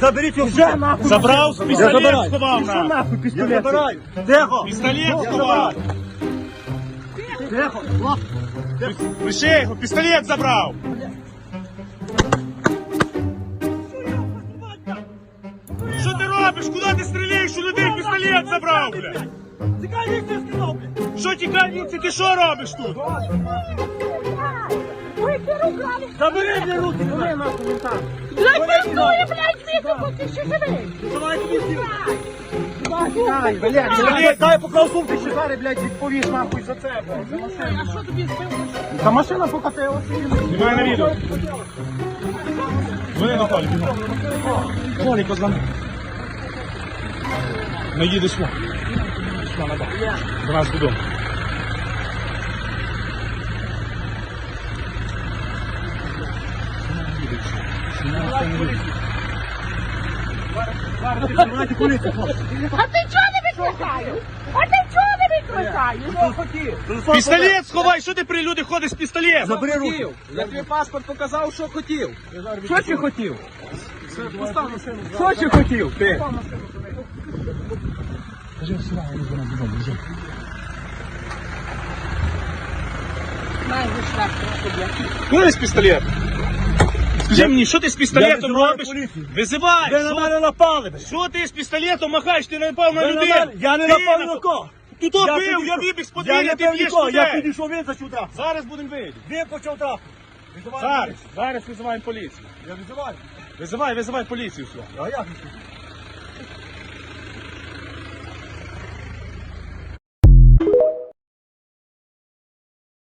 Заберіть його вже нахуй. Забрав, пістолет сховав на. Я забираю. Тихо. Пістолет сховав. Тихо. Лише його, пістолет забрав. Що ти робиш? Куди ти стріляєш? У людей пістолет забрав, блядь. Тікай, ти сказав, блядь. Що тікає? Це ти що робиш тут? Руками! Забери мені руки, давай нахуй вон там. Блядь, пиздує, блядь, звідси, бо ти ще живий! Давай сіл. Дай, блядь, дай, дай поклав сумки, ще зараз, блядь, відповіш нахуй за це, блядь. А що тобі збив? Та машина покатилася. Знімай на відео. Вони на полі. Полі позвони. Не їдеш сюди. Сюди на бак. До нас додому. А ти чого не викликаєш? А ти чого не викликаєш? Пістолет сховай, що ти при люди ходиш з пістолетом? Забери руки. Я тобі паспорт показав, що хотів. Що ти хотів? Що ти хотів? Ти? Куди з пістолет? Скажи мені, що ти з пістолетом робиш? Визивай! Ви на мене напали. Що ти з пістолетом махаєш? Ти не напав на на людей! Я не напав на кого. Ти то Я бив, я вибіг з Я подвір'я, не ти б'єш нікого, я підійшов, він зачув трап. Зараз будемо вийти. Він почав трап. Зараз, зараз визиваємо поліцію. Я визиваю. Визивай, визивай поліцію. А як?